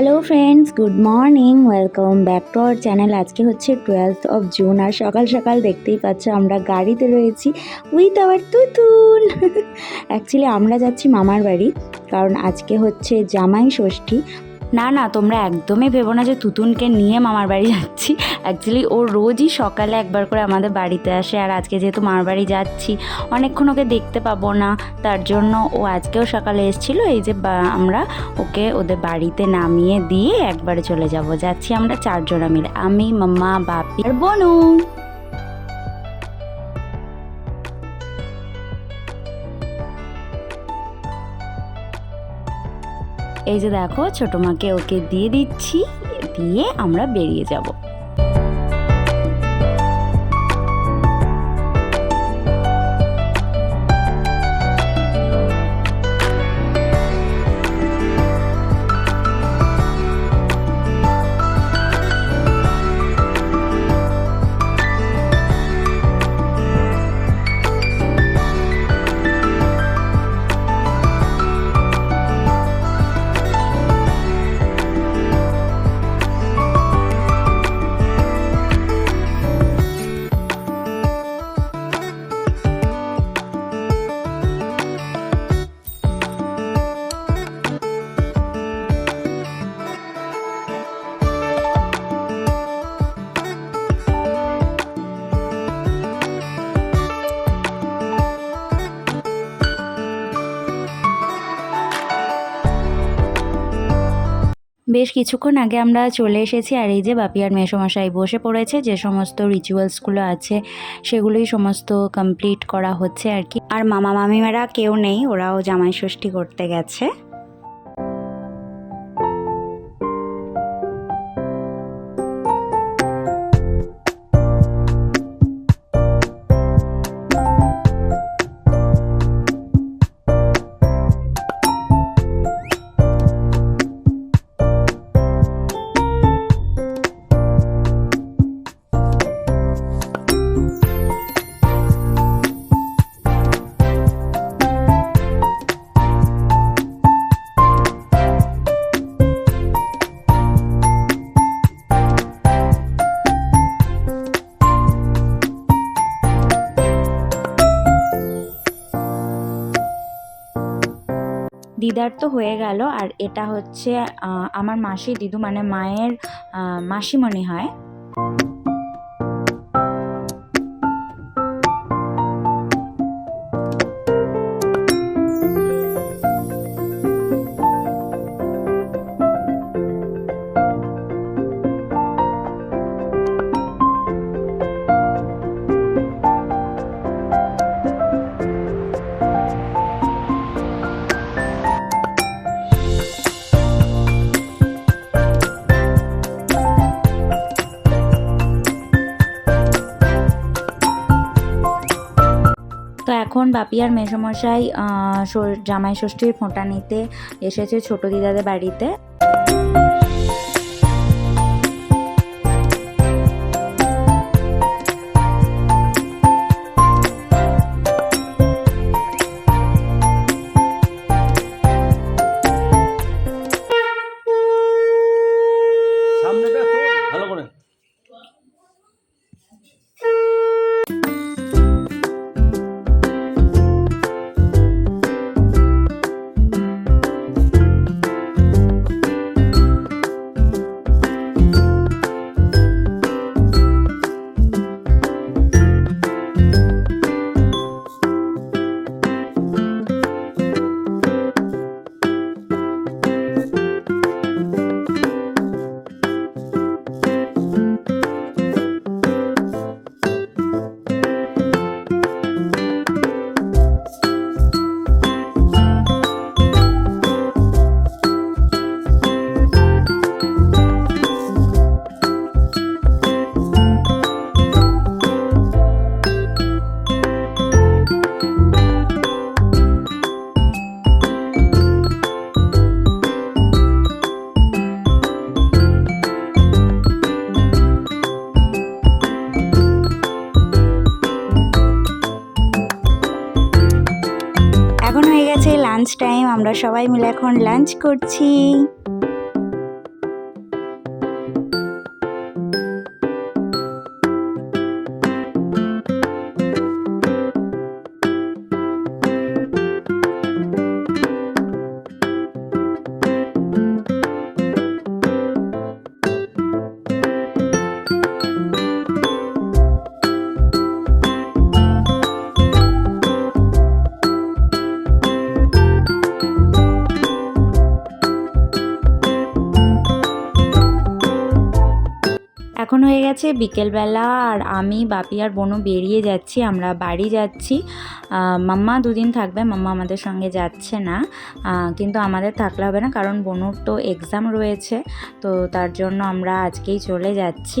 Hello friends good morning welcome back to our channel আজকে হচ্ছে twelfth of June আর সকাল সকাল দেখতেই পাচ্ছ আমরা গাড়িতে রয়েছি উইথ আওয়ার তুতুন অ্যাকচুয়ালি আমরা যাচ্ছি মামার বাড়ি, কারণ আজকে হচ্ছে জামাই ষষ্ঠী। না না, তোমরা একদমই ভেবো না যে তুতুনকে নিয়ে মামার বাড়ি যাচ্ছি। অ্যাকচুয়ালি ও রোজই সকালে একবার করে আমাদের বাড়িতে আসে আর আজকে যেহেতু মামার বাড়ি যাচ্ছি, অনেকক্ষণ ওকে দেখতে পাবো না। তার জন্য ও আজকেও সকালে এসেছিল, এই যে আমরা ওকে ওদের বাড়িতে নামিয়ে দিয়ে একবারে চলে যাব। যাচ্ছি আমরা চারজনা মিলে, আমি, মাম্মা, বাপি আর বনু। এই যে দেখো ছোটো মাকে ওকে দিয়ে দিচ্ছি দিয়ে আমরা বেরিয়ে যাব। বেশ কিছুক্ষণ আগে আমরা চলে এসেছি আর এই যে বাপি আর মেসোমশাই বসে পড়েছে, যে সমস্ত রিচুয়ালসগুলো আছে, সেগুলোই সমস্ত কমপ্লিট করা হচ্ছে আর কি। আর মামা মামিমারা কেউ নেই, ওরাও জামাই ষষ্ঠী করতে গেছে। দিদার তো হয়ে গেল আর এটা হচ্ছে আমার মাসি দিদু মানে মায়ের মাসি মনে হয়। তো এখন বাপি আর মেসমশাই জামাই ষষ্ঠীর ফোঁটা নিতে এসেছে ছোট দিদাদের বাড়িতে। আমরা সবাই মিলে এখন লাঞ্চ করছি। এখন হয়ে গেছে, বিকেলবেলা আর আমি, বাপি আর বোনও বেরিয়ে যাচ্ছি, আমরা বাড়ি যাচ্ছি। মাম্মা দুদিন থাকবে, মাম্মা আমাদের সঙ্গে যাচ্ছে না। কিন্তু আমাদের থাকলে হবে না, কারণ বোনুর তো এক্সাম রয়েছে, তো তার জন্য আমরা আজকেই চলে যাচ্ছি।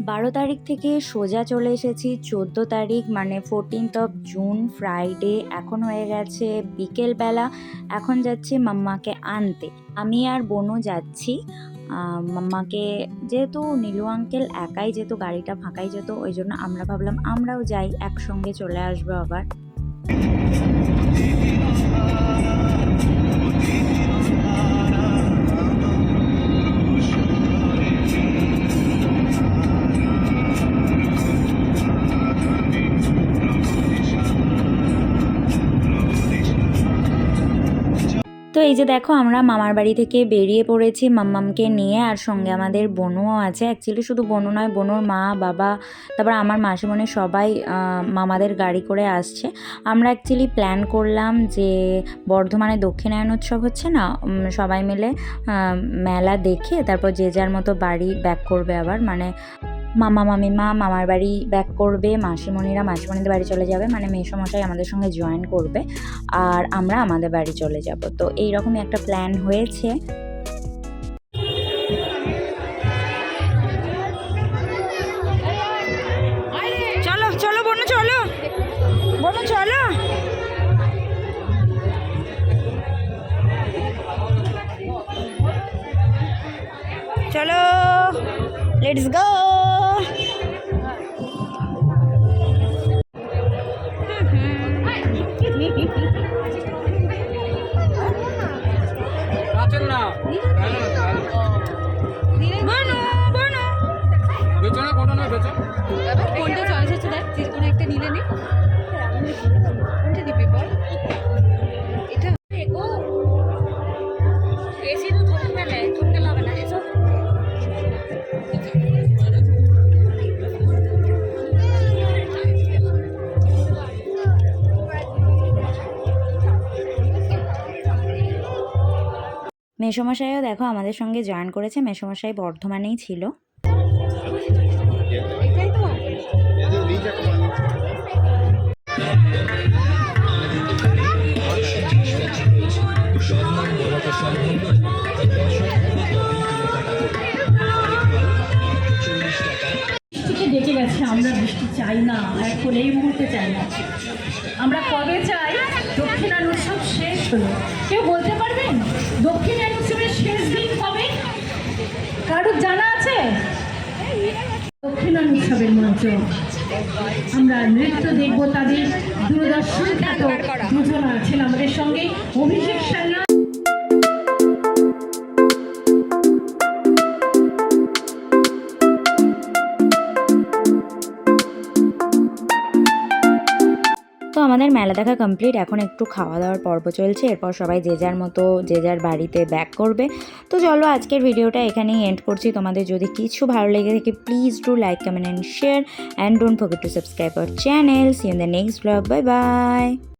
বারো তারিখ থেকে সোজা চলে এসেছি, চোদ্দ তারিখ মানে ফোরটিন্থ অফ জুন ফ্রাইডে এখন হয়ে গেছে বিকেলবেলা, এখন যাচ্ছি মাম্মাকে আনতে। আমি আর বোনও যাচ্ছি। মাম্মাকে যেহেতু নীলু আঙ্কেল একাই, যেহেতু গাড়িটা ফাঁকাই যেত, ওই জন্য আমরা ভাবলাম আমরাও যাই, একসঙ্গে চলে আসব আবার। তো এই যে দেখো, আমরা মামার বাড়ি থেকে বেরিয়ে পড়েছি মাম্মামকে নিয়ে, আর সঙ্গে আমাদের বোনও আছে। অ্যাকচুয়ালি শুধু বোনও নয়, বোনোর মা, বাবা, তারপর আমার মাসিমণি সবাই মামাদের গাড়ি করে আসছে। আমরা অ্যাকচুয়ালি প্ল্যান করলাম যে বর্ধমানে দক্ষিণায়ন উৎসব হচ্ছে না? সবাই মিলে মেলা দেখে তারপর যে যার মতো বাড়ি ব্যাক করবে আবার। মানে মামা মামিমা, মামার বাড়ি ব্যাক করবে, মাসিমণিরা মাসিমণিদের বাড়ি চলে যাবে মানে মেসমশাই আমাদের সঙ্গে জয়েন করবে, আর আমরা আমাদের বাড়ি চলে যাব। তো এই রকমই একটা প্ল্যান হয়েছে। চলো চলো চলো। চলো। চলো। লেটস গো না। বোনো না পেছনে ঘটনা পেছন কোনটা চয়েস হচ্ছে দেখ যে কোনো একটা নিলে নে। কোনটা দিবি বল? মেসমশাইও দেখো আমাদের সঙ্গে জয়েন করেছে, মেসমশাই বর্ধমানেই ছিল। আমরা বৃষ্টি চাই না, এখন এই মুহূর্তে চাই না। আমরা কবে চাই? দক্ষিণায়ন উৎসব শেষ হলো। কেউ বলতে পারবেন? দক্ষিণায়ন কারোর জানা আছে? দক্ষিণ উৎসবের মঞ্চ। আমরা নৃত্য দেখব তাদের দূরদর্শন। খ্যাত দুজন আছেন আমাদের সঙ্গে। অভিষেক সান্যাল আমাদের মেলা দেখা কমপ্লিট এখন একটু খাওয়া দাওয়ার পর্ব চলছে, এরপর সবাই যে যার মতো, যে যার বাড়িতে ব্যাক করবে। তো চলো আজকের ভিডিওটা এখানেই এন্ড করছি। তোমাদের যদি কিছু ভালো লেগে থাকে please do like comment and share and don't forget to subscribe our channel see in the next blog bye bye